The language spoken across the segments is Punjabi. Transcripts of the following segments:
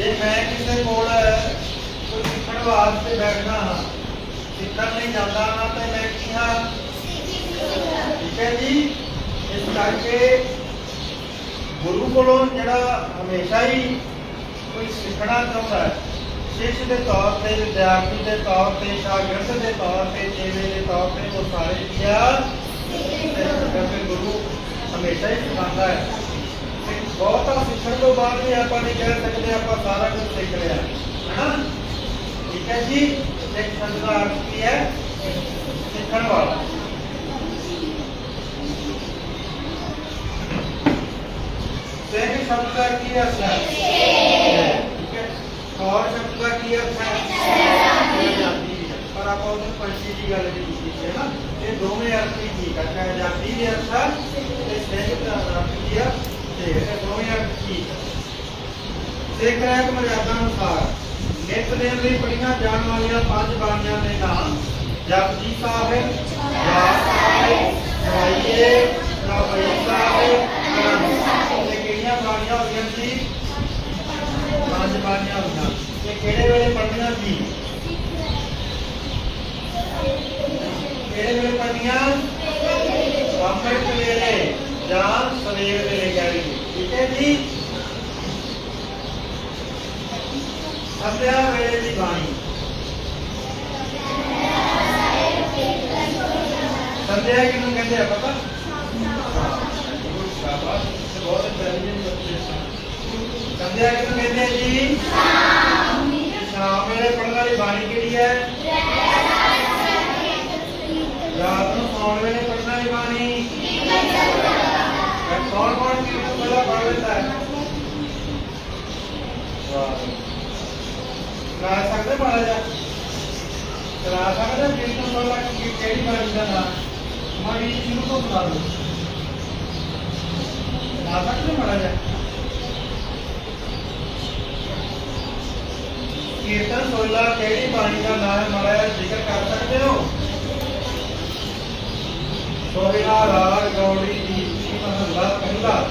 ਜੇ ਮੈਂ ਕਿਸੇ ਕੋਲ ਕੋਈ ਸਿੱਖਣ ਵਾਸਤੇ ਬੈਠਣਾ ਹਾਂ, ਸਿੱਖਣ ਲਈ ਜਾਂਦਾ ਹਾਂ, ਤੇ ਮੈਂ ਕੀ ਹਾਂ? ਠੀਕ ਹੈ ਜੀ? ਇਸ ਕਰਕੇ ਗੁਰੂ ਕੋਲੋਂ ਜਿਹੜਾ ਹਮੇਸ਼ਾ ਹੀ ਕੋਈ ਸਿੱਖਣਾ ਚਾਹੁੰਦਾ ਹੈ ਸਿੱਖ ਦੇ ਤੌਰ ਤੇ, ਵਿਦਿਆਰਥੀ ਦੇ ਤੌਰ ਤੇ ਸ਼ਾਗਿਰਦ ਦੇ ਤੌਰ ਤੇ, ਚੇਲੇ ਦੇ ਤੌਰ ਤੇ, ਉਹ ਸਾਰੇ ਕੀ ਆ ਗੁਰੂ ਹਮੇਸ਼ਾ ਹੀ ਸਿਖਾਉਂਦਾ ਹੈ। ਬਹੁਤਾ ਸਿੱਖਣ ਤੋਂ ਬਾਅਦ ਵੀ ਆਪਾਂ ਨਹੀਂ ਕਹਿ ਸਕਦੇ, ਆਪਾਂ ਸਾਰਾ ਕੁਝ ਸਿੱਖ ਲਿਆ। ਹੈਨਾ? ਠੀਕ ਹੈ ਜੀ? ਇੱਕ ਦਾ ਅਰਥ ਕੀ ਹੈ? ਸਿੱਖਣ ਵਾਲਾ। ਸਿੰਘ ਸ਼ਬਦ ਦਾ ਕੀ ਅਰਥ ਹੈ? ਠੀਕ ਹੈ? ਔਰ ਸ਼ਬਦ ਦਾ ਕੀ ਅਰਥ ਹੈ? ਪਰ ਆਪਾਂ ਉਹਨੂੰ ਪੰਛੀ ਦੀ ਗੱਲ ਨਹੀਂ ਕੀਤੀ ਹੈ ਨਾ ਇਹ ਦੋਵੇਂ ਅਰਥ ਹੀ ਠੀਕ ਹੈ। ਚਾਹੇ ਆਜ਼ਾਦੀ ਦੇ ਅਰਥ ਹੈ, ਤੇ ਸਿੰਘ ਦਾ ਅਰਥ ਕੀ ਹੈ? ਤੇ ਦੋਵੇਂ ਅਰਥ ਸਿੱਖ ਰਹਿਤ ਮਰਿਆਦਾ ਅਨੁਸਾਰ ਨਿਤ ਲਈ ਪੜੀਆਂ ਜਾਣ ਵਾਲੀਆਂ ਪੰਜ ਬਾਣੀਆਂ ਦੇ ਨਾਮ ਜਪਜੀ ਸਾਹਿਬ ਜਾਪ ਸਾਹਿਬ ਸਵਾਈਏ ਨਾਪਈ ਸਾਹਿਬ ਇਹ ਕਿਹੜੀਆਂ ਬਾਣੀਆਂ ਹੋਈਆਂ ਸੀ ਪੰਜ ਬਾਣੀਆਂ ਹੋਈਆਂ ਇਹ ਕਿਹੜੇ ਵੇਲੇ ਪੜ੍ਹਨੀਆਂ ਸੀ ਕਿਹੜੇ ਵੇਲੇ ਪੜ੍ਹਨੀਆਂ ਵੇਲੇ ਜਾਂ ਸਵੇਰ ਵੇਲੇ ਕਹਿ ਠੀਕ ਹੈ ਜੀ ਸੰਧਿਆ ਵੇਲੇ ਦੀ ਬਾਣੀ ਸੰਧਿਆ ਕਿਹਨੂੰ ਕਹਿੰਦੇ ਆ ਪਤਾ ਸ਼ਾਬਾਸ਼ ਇਹ ਬਹੁਤ ਇੰਟੈਲੀਜੈਂਟ ਬੱਚੇ ਸਨ ਸੰਧਿਆ ਕਿਹਨੂੰ ਕਹਿੰਦੇ ਆ ਜੀ ਸ਼ਾਮ ਵੇਲੇ ਪੜਨ ਵਾਲੀ ਬਾਣੀ ਕਿਹੜੀ ਹੈ ਰਾਤ ਨੂੰ ਸੌਣ ਵੇਲੇ ਪੜਨ ਵਾਲੀ ਬਾਣੀ ਕੌਣ ਕੌਣ ਕੀ ਪਹਿਲਾਂ ਪੜ ਲੈਂਦਾ ਹੈ ਵਾਹ ਕਰਾ ਸਕਦੇ ਮਾੜਾ ਜਿਹਾ? ਕਰਾ ਸਕਦੇ ਜਿਸ ਤੋਂ ਪਹਿਲਾਂ ਕਿ ਕਿਹੜੀ ਬਾਣੀ ਦਾ ਨਾਮ ਮਾੜੀ ਜਿਹੀ ਸ਼ੁਰੂ ਤੋਂ ਸੁਣਾ ਦਿਓ ਕਰਾ ਸਕਦੇ ਮਾੜਾ ਜਿਹਾ? ਕੀਰਤਨ ਸੋਲਾ ਕਿਹੜੀ ਬਾਣੀ ਦਾ ਨਾਮ ਮਾੜਾ ਜਿਹਾ ਜ਼ਿਕਰ ਕਰ ਸਕਦੇ ਹੋ? ਸੋਹਿਲਾ ਰਾਗ ਗੌੜੀ ਦੀ ਮਹੱਲਾ ਪਹਿਲਾ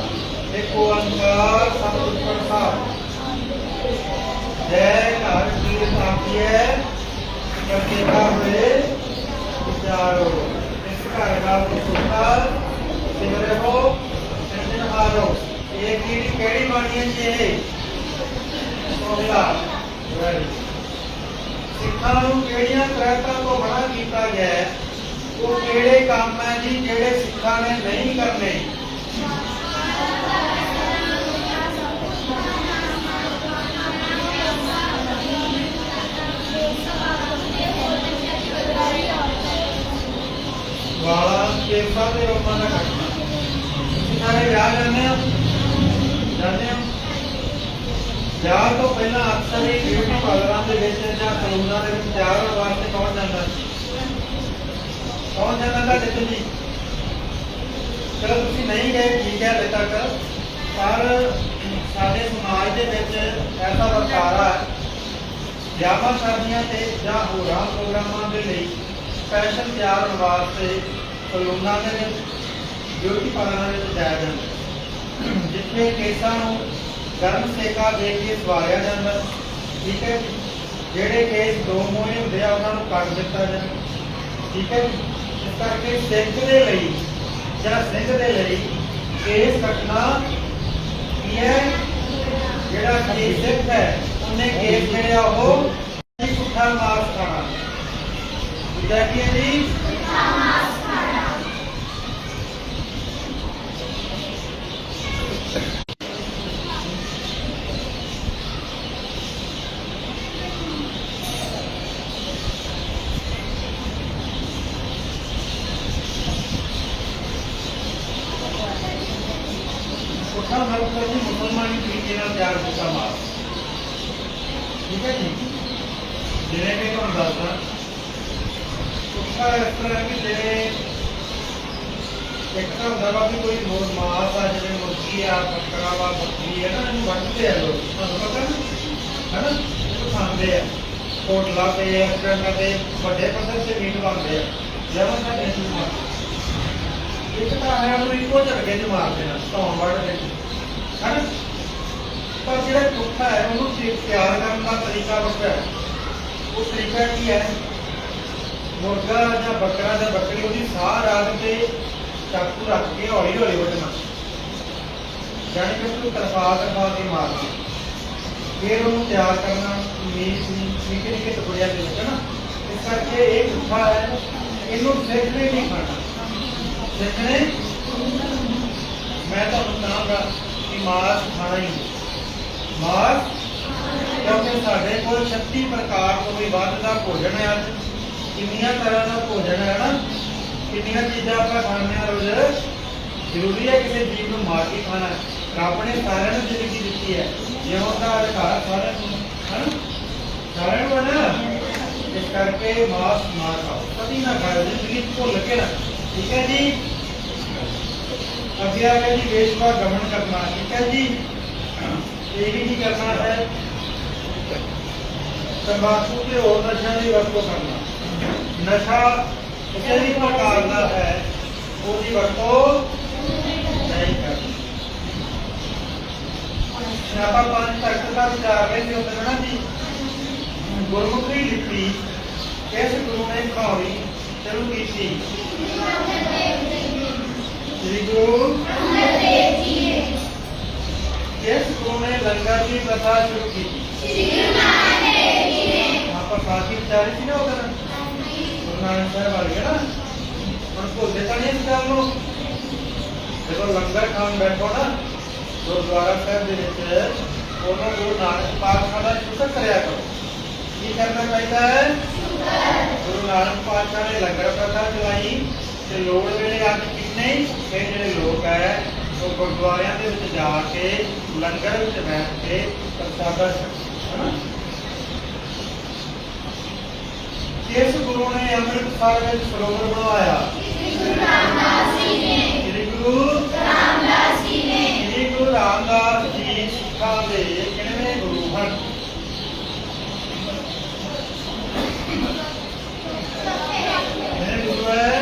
ਇੱਕ ਓੰਕਾਰ ਸਤਿਗੁਰ ਪ੍ਰਸਾਦ। ਜੈ ਸਾਥੀਏ ਕਤੇਗਾ ਹੋਏ ਵਿਚਾਰੋ ਇਸ ਘਰ ਦਾ ਸੁਖਾ ਸਿਮਰੇ ਹੋ ਸਿਮਰਨ ਹਾਰੋ ਇਹ ਕਿਹੜੀ ਕਿਹੜੀ ਬਾਣੀ ਹੈ ਜੀ ਇਹ ਸੋਹਿਲਾ ਵੈਰੀ ਸਿੱਖਾਂ ਨੂੰ ਕਿਹੜੀਆਂ ਕ੍ਰਿਤਾਂ ਤੋਂ ਮਨਾ ਕੀਤਾ ਗਿਆ ਹੈ ਉਹ ਕਿਹੜੇ ਕੰਮ ਹੈ ਜੀ ਜਿਹੜੇ ਸਿੱਖਾਂ ਨੇ ਨਹੀਂ ਕਰਨੇ ਵਾਲਾ ਕੇਸਾਂ ਦੇ ਦਾ ਕੱਟਣਾ ਤੁਸੀਂ ਸਾਰੇ ਵਿਆਹ ਜਾਂਦੇ ਹੋ? ਜਾਂਦੇ ਹੋ? ਵਿਆਹ ਤੋਂ ਪਹਿਲਾਂ ਅਕਸਰ ਹੀ ਬਿਊਟੀ ਪਾਰਲਰਾਂ ਦੇ ਵਿੱਚ ਜਾਂ ਸਲੂਨਾਂ ਦੇ ਵਿੱਚ ਤਿਆਰ ਹੋਣ ਵਾਸਤੇ ਕੌਣ ਜਾਂਦਾ? ਕੌਣ ਜਾਂਦਾ ਤੁਹਾਡੇ ਤੋਂ ਜੀ? ਚਲੋ ਤੁਸੀਂ ਨਹੀਂ ਗਏ, ਠੀਕ ਹੈ ਹਲੇ ਤੱਕ। ਪਰ ਸਾਡੇ ਸਮਾਜ ਦੇ ਵਿੱਚ ਐਸਾ ਵਰਤਾਰਾ ਵਿਆਹਾਂ ਸ਼ਾਦੀਆਂ ਤੇ ਜਾਂ ਹੋਰਾਂ ਪ੍ਰੋਗਰਾਮਾਂ ਦੇ ਲਈ ਸਪੈਸ਼ਲ ਤਿਆਰ ਹੋਣ ਵਾਸਤੇ ਸਲੂਨਾਂ ਬਿਊਟੀ ਪਾਰਲਰਾਂ ਵਿੱਚ ਜਾਇਆ ਜਾਂਦਾ। ਜਿੱਥੇ ਕੇਸਾਂ ਨੂੰ ਗਰਮ ਸੇਕਾ ਦੇ ਕੇ ਸਵਾਰਿਆ ਜਾਂਦਾ। ਠੀਕ ਹੈ ਜਿਹੜੇ ਕੇਸ ਦੋ ਮੋਹੇ ਹੁੰਦੇ ਆ, ਉਹਨਾਂ ਨੂੰ ਕੱਟ ਦਿੱਤਾ ਜਾਂਦਾ। ਠੀਕ ਹੈ ਇਸ ਕਰਕੇ ਸਿੱਖ ਦੇ ਲਈ ਜਾਂ ਸਿੰਘ ਦੇ ਲਈ ਕੇਸ ਕੱਟਣਾ ਕੀ ਜਿਹੜਾ ਕਿ ਸਿੱਖ ਹੈ, ਉਹਨੇ ਕੇਸ ਜਿਹੜੇ ਉਹ ਪੁੱਠਾ ਮਾਸ ਖਾਣਾ। ਦੂਜਾ ਜੀ? ਮੁਸਲਮਾਨੀ ਤਰੀਕੇ ਨਾਲ ਤਿਆਰ ਕੀਤਾ ਮਾਸ ਠੀਕ ਹੈ ਜੀ ਜਿਵੇਂ ਕਿ ਤੁਹਾਨੂੰ ਦੱਸਦਾ ਪੁੱਠਾ ਇਸ ਤਰ੍ਹਾਂ ਕਿ ਜਿਵੇਂ ਇੱਕ ਤਾਂ ਹੁੰਦਾ ਵਾ ਵੀ ਕੋਈ ਮੋਰ ਮਾਸ ਆ ਜਿਵੇਂ ਮੁਰਗੀ ਆ ਬੱਕਰਾ ਵਾ ਬੱਕਰੀ ਹੈ ਨਾ ਇਹਨੂੰ ਵੱਢਦੇ ਆ ਲੋਕ ਤੁਹਾਨੂੰ ਪਤਾ ਨਾ ਹੈ ਨਾ ਇਹਨੂੰ ਖਾਂਦੇ ਆ ਹੋਟਲਾਂ ਤੇ ਰੈਸਟੋਰੈਂਟਾਂ ਤੇ ਵੱਡੇ ਪੱਧਰ ਤੇ ਮੀਟ ਬਣਦੇ ਆ ਇੱਕ ਤਾਂ ਹੈ ਉਹਨੂੰ ਇੱਕੋ ਝਟਕੇ 'ਚ ਮਾਰ ਦੇਣਾ ਧੌਣ ਵੱਢ ਦੇ ਹੈ ਪਰ ਜਿਹੜਾ ਪੁੱਠਾ ਹੈ, ਉਹਨੂੰ ਤਿਆਰ ਕਰਨ ਦਾ ਤਰੀਕਾ ਵੱਖਰਾ ਹੈ ਉਹ ਤਰੀਕਾ ਕੀ ਹੈ? ਮੁਰਗਾ ਜਾਂ ਬੱਕਰਾ ਜਾਂ ਬੱਕਰੀ, ਉਹਦੀ ਸਾਹ ਰਾਤ ਤੇ ਚਾਕੂ ਰੱਖ ਕੇ ਹੌਲੀ ਹੌਲੀ ਵੱਢਣਾ। ਜਾਣੀ ਕਿ ਉਹਨੂੰ ਤਰਫਾ ਤਰਫਾ ਕੇ ਮਾਰਨਾ। ਫਿਰ ਉਹਨੂੰ ਤਿਆਰ ਕਰਨਾ, ਮੀਟ ਨਿੱਕੇ ਨਿੱਕੇ ਟੁਕੜਿਆਂ ਦੇ ਵਿੱਚ ਨਾ ਇਸ ਕਰਕੇ ਇਹ ਪੁੱਠਾ ਹੈ, ਇਹਨੂੰ ਸਿੱਖਣੇ ਨਹੀਂ ਖਾਣਾ। ਸਿੱਖਣੇ ਮੈਂ ਤੁਹਾਨੂੰ ਕਹਾਂਗਾ ਕਿ ਮਾਸ ਖਾਣਾ ਹੀ। ਮਾਸ ਕਿਉਂਕਿ ਸਾਡੇ ਕੋਲ 36 ਪ੍ਰਕਾਰ ਤੋਂ ਵੀ ਵੱਧ ਦਾ ਭੋਜਨ ਹੈ ਅੱਜ। ਕਿੰਨੀਆਂ ਤਰ੍ਹਾਂ ਦਾ ਭੋਜਨ ਹੈ ਨਾ? ਕਿੰਨੀਆਂ ਚੀਜ਼ਾਂ ਆਪਾਂ ਖਾਂਦੇ ਹਾਂ ਰੋਜ਼। ਜ਼ਰੂਰੀ ਹੈ ਕਿਸੇ ਜੀਵ ਨੂੰ ਮਾਰ ਕੇ ਖਾਣਾ। ਰੱਬ ਨੇ ਸਾਰਿਆਂ ਨੂੰ ਜ਼ਿੰਦਗੀ ਦਿੱਤੀ ਹੈ। ਜਿਉਂ ਦਾ ਅਧਿਕਾਰ ਸਾਰਿਆਂ ਨੂੰ ਹੈ ਨਾ ਸਾਰਿਆਂ ਨੂੰ ਹੈ ਨਾ? ਇਸ ਕਰਕੇ ਮਾਸ ਨਾ ਖਾਓ। ਕਦੀ ਨਾ ਖਾਓ। ਜ਼ਿੰਦਗੀ ਭੁੱਲ ਕੇ ਨਾ ਠੀਕ ਹੈ ਜੀ? ਅੱਗੇ ਆ ਗਿਆ ਜੀ ਵੇਸ਼ਵਾ ਗਮਨ ਕਰਨਾ, ਠੀਕ ਹੈ ਜੀ? ਇਹ ਵੀ ਨਹੀਂ ਕਰਨਾ ਹੈ। ਤੰਬਾਕੂ ਤੇ ਹੋਰ ਨਸ਼ਿਆਂ ਦੀ ਵਰਤੋਂ ਕਰਨਾ। ਨਸ਼ਾ ਕਿਸੇ ਵੀ ਪ੍ਰਕਾਰ ਦਾ ਹੈ, ਉਹਦੀ ਵਰਤੋਂ ਨਹੀਂ ਕਰਨੀ। ਜੇ ਆਪਾਂ ਪੰਜ ਤਖਤ ਦਾ ਵਿਚਾਰ ਰਹੇ ਸੀ ਉਹਦੇ ਨਾ ਜੀ। ਗੁਰਮੁਖੀ ਲਿਪੀ ਕਿਸ ਗੁਰੂ ਨੇ ਪੜਾਉਣੀ ਸ਼ੁਰੂ ਕੀਤੀ। ਸ੍ਰੀ ਗੁਰੂ ਕਿਸ ਗੁਰੂ ਨੇ ਲੰਗਰ ਦੀ ਪ੍ਰਥਾ ਸ਼ੁਰੂ ਕੀਤੀ ਆਪਾਂ ਸਾਥੀ ਵਿਚਾਰੇ ਸੀ ਨਾ ਉਹ ਕਰਨ ਗੁਰੂ ਨਾਨਕ ਸਾਹਿਬ ਵਾਲੇ ਨਾ ਹੁਣ ਭੁੱਲਦੇ ਤਾਂ ਨਹੀਂ ਇਸ ਗੱਲ ਨੂੰ ਜਦੋਂ ਲੰਗਰ ਖਾਣ ਬੈਠੋ ਨਾ ਗੁਰਦੁਆਰਾ ਸਾਹਿਬ ਦੇ ਵਿੱਚ ਉਹਨਾਂ ਗੁਰੂ ਨਾਨਕ ਪਾਤਸ਼ਾਹ ਦਾ ਸ਼ੁਕਰ ਕਰਿਆ ਕਰੋ ਕੀ ਕਰਨਾ ਚਾਹੀਦਾ ਹੈ ਗੁਰੂ ਨਾਨਕ ਪਾਤਸ਼ਾਹ ਨੇ ਲੰਗਰ ਪ੍ਰਥਾ ਚਲਾਈ ਤੇ ਲੋੜ ਵੇਲੇ ਅੱਜ ਕਿੰਨੇ ਇਹ ਜਿਹੜੇ ਲੋਕ ਹੈ, ਉਹ ਗੁਰਦੁਆਰਿਆਂ ਦੇ ਵਿੱਚ ਜਾ ਕੇ, ਲੰਗਰ ਵਿੱਚ ਬੈਠ ਕੇ ਪ੍ਰਸਾਦਾ ਕਿਸ ਗੁਰੂ ਨੇ ਅੰਮ੍ਰਿਤਸਰ ਵਿੱਚ ਸਰੋਵਰ ਬਣਵਾਇਆ ਸ੍ਰੀ ਗੁਰੂ ਸ੍ਰੀ ਗੁਰੂ ਰਾਮਦਾਸ ਜੀ ਸਿੱਖਾਂ ਦੇ ਕਿਹੜੇ ਗੁਰੂ ਹਨ ਮੇਰੇ ਗੁਰੂ ਹੈ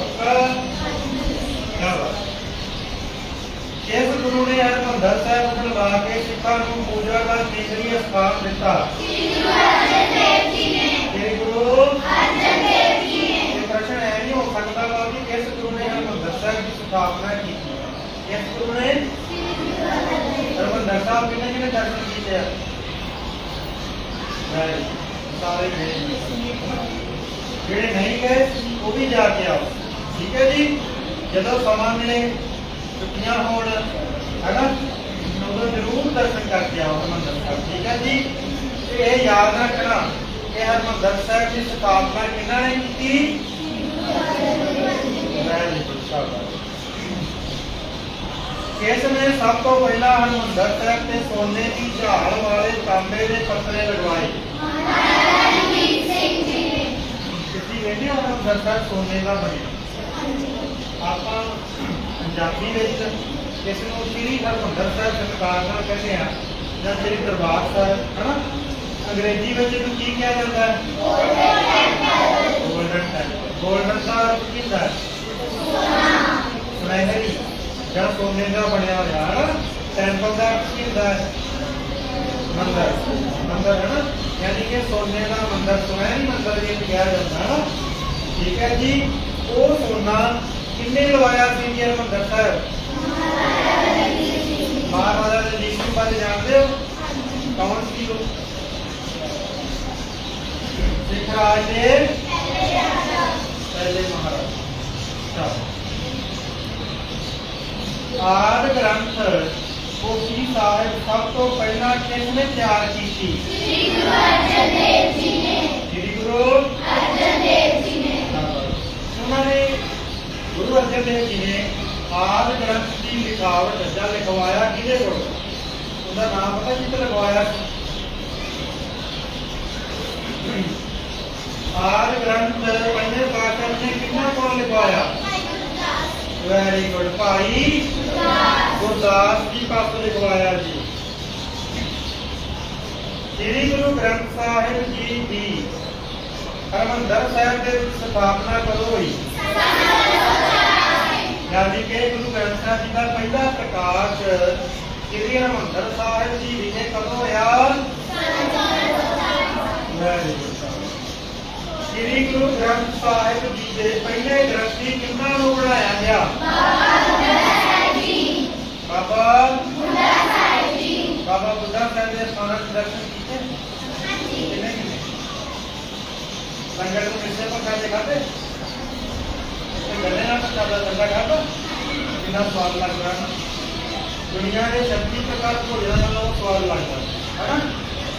ਪੱਕਾ ਕਿਆ ਬਾਤ ਕਿਸ ਗੁਰੂ ਨੇ ਹਰਿਮੰਦਰ ਸਾਹਿਬ ਬਣਵਾ ਕੇ ਸਿੱਖਾਂ ਨੂੰ ਪੂਜਾ ਦਾ ਕੇਂਦਰੀ ਸਥਾਨ ਦਿੱਤਾ ਸ੍ਰੀ ਗੁਰੂ ਇਹ ਪ੍ਰਸ਼ਨ ਹੈ ਨਹੀਂ ਹੋ ਸਕਦਾ ਵਾ ਕਿ ਕਿਸ ਗੁਰੂ ਨੇ ਹਰਿਮੰਦਰ ਸਾਹਿਬ ਦੀ ਸਥਾਪਨਾ ਕੀਤੀ ਕਿਸ ਗੁਰੂ ਨੇ ਹਰਿਮੰਦਰ ਸਾਹਿਬ ਕਿਹਨੇ ਕਿਹਨੇ ਦਰਸ਼ਨ ਕੀਤੇ ਆ ਨਹੀਂ, ਸਾਰੇ ਗਏ ਜਿਹੜੇ ਨਹੀਂ ਗਏ ਉਹ ਵੀ ਜਾ ਕੇ ਆਓ ਠੀਕ ਹੈ ਜੀ ਜਦੋਂ ਸਮਾਂ ਮਿਲੇ ਛੁੱਟੀਆਂ ਹੋਣ ਹੈਨਾ ਉਦੋਂ ਜ਼ਰੂਰ ਦਰਸ਼ਨ ਕਰਕੇ ਆਓ, ਹਰਿਮੰਦਰ ਸਾਹਿਬ। ਠੀਕ ਹੈ ਜੀ? ਤੇ ਇਹ ਯਾਦ ਰੱਖਣਾ ਕਿ ਹਰਿਮੰਦਰ ਸਾਹਿਬ ਦੀ ਸਥਾਪਨਾ ਕਿਹਨਾਂ ਨੇ ਕੀਤੀ? ਵਾਹਿਗੁਰੂ ਨੇ ਸਭ ਤੋਂ ਪਹਿਲਾਂ ਹਰਿਮੰਦਰ ਸਾਹਿਬ ਤੇ ਸੋਨੇ ਦੀ ਝਾੜ ਵਾਲੇ ਤਾਂਬੇ ਦੇ ਪੱਤਰੇ ਲਗਵਾਏ। ਤੁਸੀਂ ਵੇਖਦੇ ਹੋ ਹਰਿਮੰਦਰ ਸਾਹਿਬ ਸੋਨੇ ਦਾ ਬਣਿਆ? ਆਪਾਂ ਪੰਜਾਬੀ ਵਿੱਚ ਇਸ ਨੂੰ ਸ੍ਰੀ ਹਰਿਮੰਦਰ ਸਾਹਿਬ ਸਤਿਕਾਰ ਨਾਲ ਕਹਿੰਦੇ ਆ, ਜਾਂ ਸ੍ਰੀ ਦਰਬਾਰ ਸਾਹਿਬ, ਹਨਾ? ਅੰਗਰੇਜ਼ੀ ਵਿੱਚ ਇਹਨੂੰ ਕੀ ਕਿਹਾ ਜਾਂਦਾ ਹੈ? ਗੋਲਡਨ ਟੈਂਪਲ ਗੋਲਡਨ ਦਾ ਕੀ ਹੁੰਦਾ ਹੈ? ਸੁਨਹਿਰੀ ਜਾਂ ਸੋਨੇ ਦਾ ਬਣਿਆ ਹੋਇਆ ਹੈ ਟੈਂਪਲ ਦਾ ਅਰਥ ਕੀ ਹੁੰਦਾ ਹੈ? ਮੰਦਰ। ਮੰਦਰ ਹੈ ਨਾ ਯਾਨੀ ਕਿ ਸੋਨੇ ਦਾ ਮੰਦਰ ਸੁਨਹਿਰੀ ਮੰਦਰ ਵੀ ਕਿਹਾ ਜਾਂਦਾ ਹੈ ਠੀਕ ਹੈ ਜੀ। ਉਹ ਸੋਨਾ ਕਿੰਨੇ ਲਵਾਇਆ ਸੀ ਜੀ ਹਰਿਮੰਦਰ ਸਾਹਿਬ? ਮਹਾਰਾਜਾ ਰਣਜੀਤ ਸਿੰਘ ਬਾਰੇ ਜਾਣਦੇ ਹੋ ਕੌਣ ਸੀ ਉਹ ਸਿੱਖ ਰਾਜ ਦੇ ਪਹਿਲੇ ਮਹਾਰਾਜਾ ਆਦ ਗ੍ਰੰਥ ਪੋਥੀ ਸਾਹਿਬ ਸਭ ਤੋਂ ਪਹਿਲਾਂ ਕਿਸ ਨੇ ਤਿਆਰ ਕੀਤੀ ਸ੍ਰੀ ਗੁਰੂ ਉਹਨਾਂ ਨੇ ਗੁਰੂ ਅਰਜਨ ਦੇਵ ਜੀ ਨੇ ਆਦ ਗ੍ਰੰਥ ਦੀ ਲਿਖਾਵਟ ਜਾਂ ਲਿਖਵਾਇਆ ਕਿਹਦੇ ਕੋਲ? ਉਹਦਾ ਨਾਮ ਪਤਾ ਕਿੱਥੇ ਲਗਵਾਇਆ ਸੀ ਆਦ ਗ੍ਰੰਥ ਪਹਿਲੇ ਪਾਤਸ਼ਾਹ ਨੇ ਕਿੰਨਾ ਕੋਲ ਲਿਖਵਾਇਆ? Very good Bhai Gurdas. ਜੀ ਪਾਸ ਲਿਖਵਾਇਆ ਜੀ। ਸ੍ਰੀ ਗੁਰੂ ਗ੍ਰੰਥ ਸਾਹਿਬ ਜੀ ਦੀ ਹਰਿਮੰਦਰ ਸਾਹਿਬ ਦੇ ਵਿੱਚ ਸਥਾਪਨਾ ਕਦੋਂ ਹੋਈ ਯਾਨੀ ਕਿ ਗੁਰੂ ਗ੍ਰੰਥ ਸਾਹਿਬ ਜੀ ਦਾ ਪਹਿਲਾ ਪ੍ਰਕਾਸ਼ ਸ੍ਰੀ ਹਰਿਮੰਦਰ ਸਾਹਿਬ ਜੀ ਵਿਖੇ ਕਦੋਂ ਹੋਇਆ ਸ੍ਰੀ ਗੁਰੂ ਗ੍ਰੰਥ ਸਾਹਿਬ ਜੀ ਦੇ ਪਹਿਲੇ ਗ੍ਰੰਥੀ ਕਿੰਨਾਂ ਨੂੰ ਬਣਾਇਆ ਗਿਆ? ਬਾਬਾ ਬਾਬਾ ਬੁੱਢਾ ਸਾਹਿਬ ਦੇ ਸਮਾਰਕ ਦਰਸ਼ਨ ਕੀਤੇ? ਲੰਗਰ ਨੂੰ ਕਿਸੇ ਪਰ ਖਾਤੇ ਖਾਤੇ ਤੇ ਗੱਲੇ ਨਾਲ ਪ੍ਰਸ਼ਾਦਾ ਲੰਗਰ ਖਾਤਾ ਕਿੰਨਾ ਸਵਾਦ ਲੱਗਦਾ ਨਾ। ਦੁਨੀਆ ਦੇ 36 ਪ੍ਰਕਾਰ ਭੋਜਨਾਂ ਨਾਲੋਂ ਸਵਾਦ ਲੱਗਦਾ ਹੈ ਨਾ?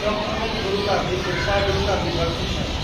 ਕਿਉਂਕਿ ਉਹ ਗੁਰੂ ਘਰ ਦੀ ਕਿਰਪਾ ਗੁਰੂ ਘਰ ਦੀ ਬਖਸ਼ਿਸ਼ ਹੈ